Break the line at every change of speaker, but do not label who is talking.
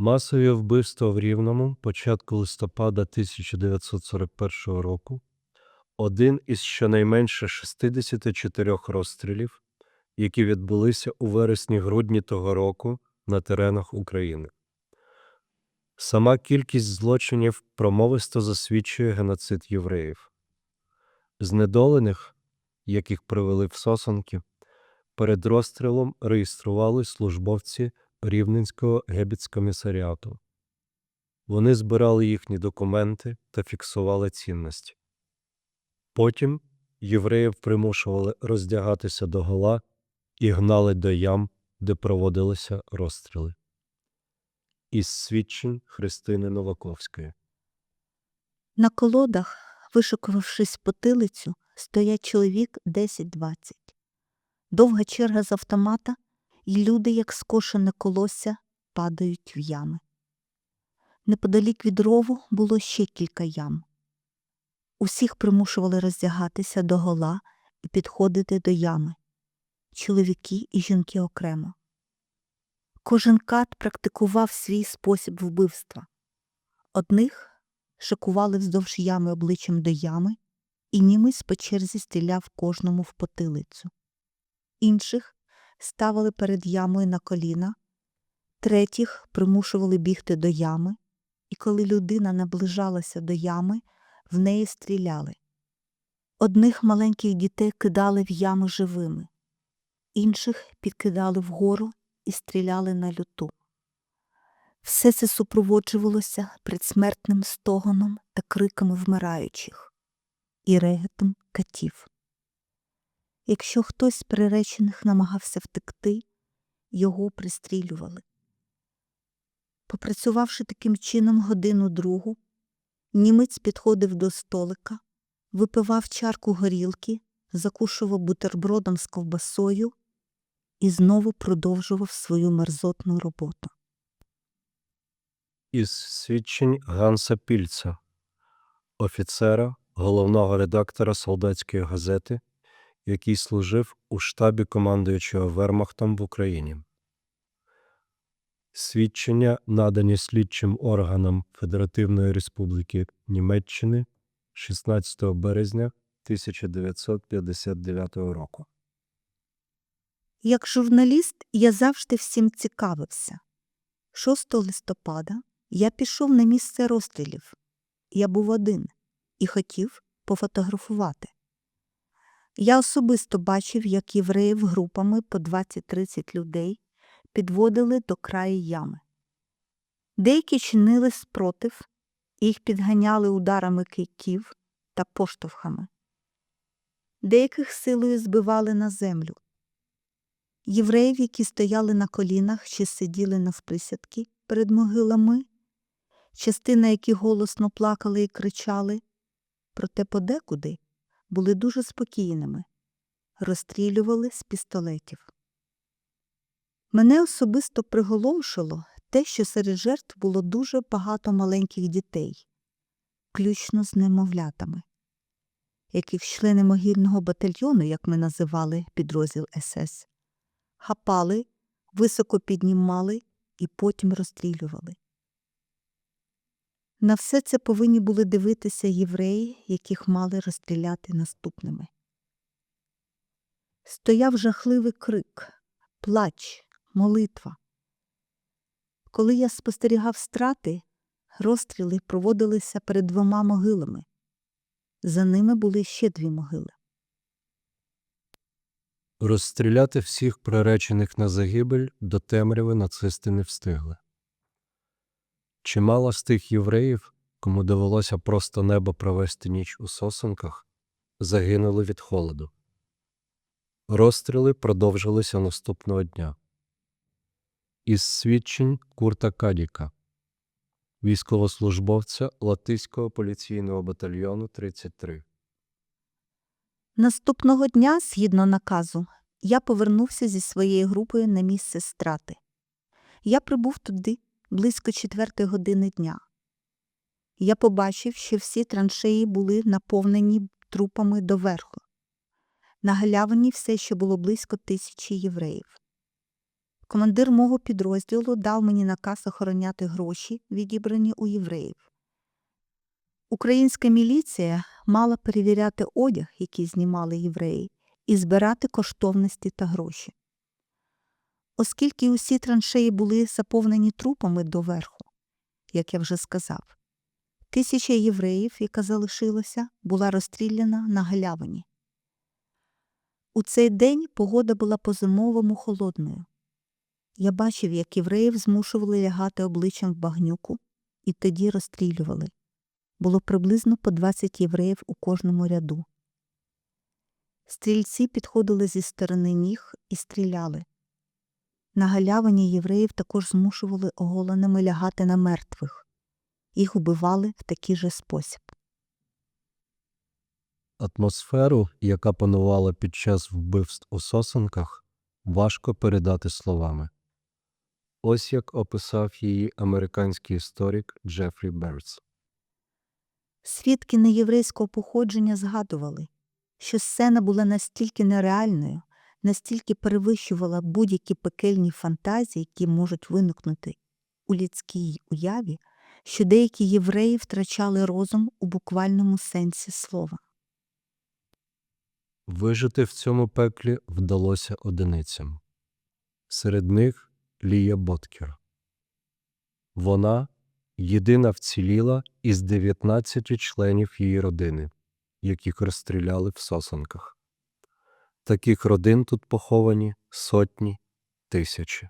Масові вбивства в Рівному початку листопада 1941 року один із щонайменше 64 розстрілів, які відбулися у вересні-грудні того року на теренах України. Сама кількість злочинів промовисто засвідчує геноцид євреїв. Знедолених, яких привели в Сосонки, перед розстрілом реєстрували службовці Рівненського гебіцкомісаріату. Вони збирали їхні документи та фіксували цінності. Потім євреїв примушували роздягатися догола і гнали до ям, де проводилися розстріли. Із свідчень Христини Новаковської.
На колодах, вишикувавшись потилицю, стоять чоловік 10-20. Довга черга з автомата, і люди, як скошене колосся, падають в ями. Неподалік від рову було ще кілька ям. Усіх примушували роздягатися догола і підходити до ями. Чоловіки і жінки окремо. Кожен кат практикував свій спосіб вбивства. Одних шикували вздовж ями обличчям до ями, і німець по черзі стріляв кожному в потилицю. Інших ставили перед ямою на коліна, третіх примушували бігти до ями, і коли людина наближалася до ями, в неї стріляли. Одних маленьких дітей кидали в ями живими, інших підкидали вгору і стріляли на люту. Все це супроводжувалося предсмертним стогоном та криками вмираючих і регетом катів. Якщо хтось з приречених намагався втекти, його пристрілювали. Попрацювавши таким чином годину другу, німець підходив до столика, випивав чарку горілки, закушував бутербродом з ковбасою і знову продовжував свою мерзотну роботу.
Із свідчень Ганса Пільца, офіцера, головного редактора солдатської газети, який служив у штабі командуючого Вермахтом в Україні. Свідчення, надані слідчим органам Федеративної Республіки Німеччини 16 березня 1959 року.
Як журналіст я завжди всім цікавився. 6 листопада я пішов на місце розстрілів. Я був один і хотів пофотографувати. Я особисто бачив, як євреїв групами по 20-30 людей підводили до краю ями. Деякі чинили спротив, їх підганяли ударами кийків та поштовхами. Деяких силою збивали на землю. Євреїв, які стояли на колінах чи сиділи навприсядки перед могилами, частина яких голосно плакали і кричали, проте подекуди були дуже спокійними, розстрілювали з пістолетів. Мене особисто приголомшило те, що серед жертв було дуже багато маленьких дітей, включно з немовлятами, яких члени могильного батальйону, як ми називали підрозділ СС, хапали, високо піднімали і потім розстрілювали. На все це повинні були дивитися євреї, яких мали розстріляти наступними. Стояв жахливий крик, плач, молитва. Коли я спостерігав страти, розстріли проводилися перед двома могилами. За ними були ще дві могили.
Розстріляти всіх приречених на загибель до темряви нацисти не встигли. Чимало з тих євреїв, кому довелося просто небо провести ніч у сосенках, загинули від холоду. Розстріли продовжилися наступного дня. Із свідчень Курта Кадіка, військовослужбовця Латиського поліційного батальйону 33.
Наступного дня, згідно наказу, я повернувся зі своєю групою на місце страти. Я прибув туди близько четвертої години дня. Я побачив, що всі траншеї були наповнені трупами доверху. На галявині все ще було близько тисячі євреїв. командир мого підрозділу дав мені наказ охороняти гроші, відібрані у євреїв. Українська міліція мала перевіряти одяг, який знімали євреї, і збирати коштовності та гроші. Оскільки усі траншеї були заповнені трупами доверху, як я вже сказав, тисяча євреїв, яка залишилася, була розстріляна на галявині. У цей день погода була по-зимовому холодною. Я бачив, як євреїв змушували лягати обличчям в багнюку і тоді розстрілювали. Було приблизно по 20 євреїв у кожному ряду. Стрільці підходили зі сторони ніг і стріляли. На галявині євреїв також змушували оголеними лягати на мертвих. Їх убивали в такий же спосіб.
Атмосферу, яка панувала під час вбивств у сосенках, важко передати словами. Ось як описав її американський історик Джефрі Берц.
Свідки неєврейського походження згадували, що сцена була настільки нереальною, настільки перевищувала будь-які пекельні фантазії, які можуть виникнути у людській уяві, що деякі євреї втрачали розум у буквальному сенсі слова.
Вижити в цьому пеклі вдалося одиницям. Серед них Лія Боткер. Вона єдина вціліла із 19 членів її родини, яких розстріляли в сосенках. Таких родин тут поховані сотні, тисячі.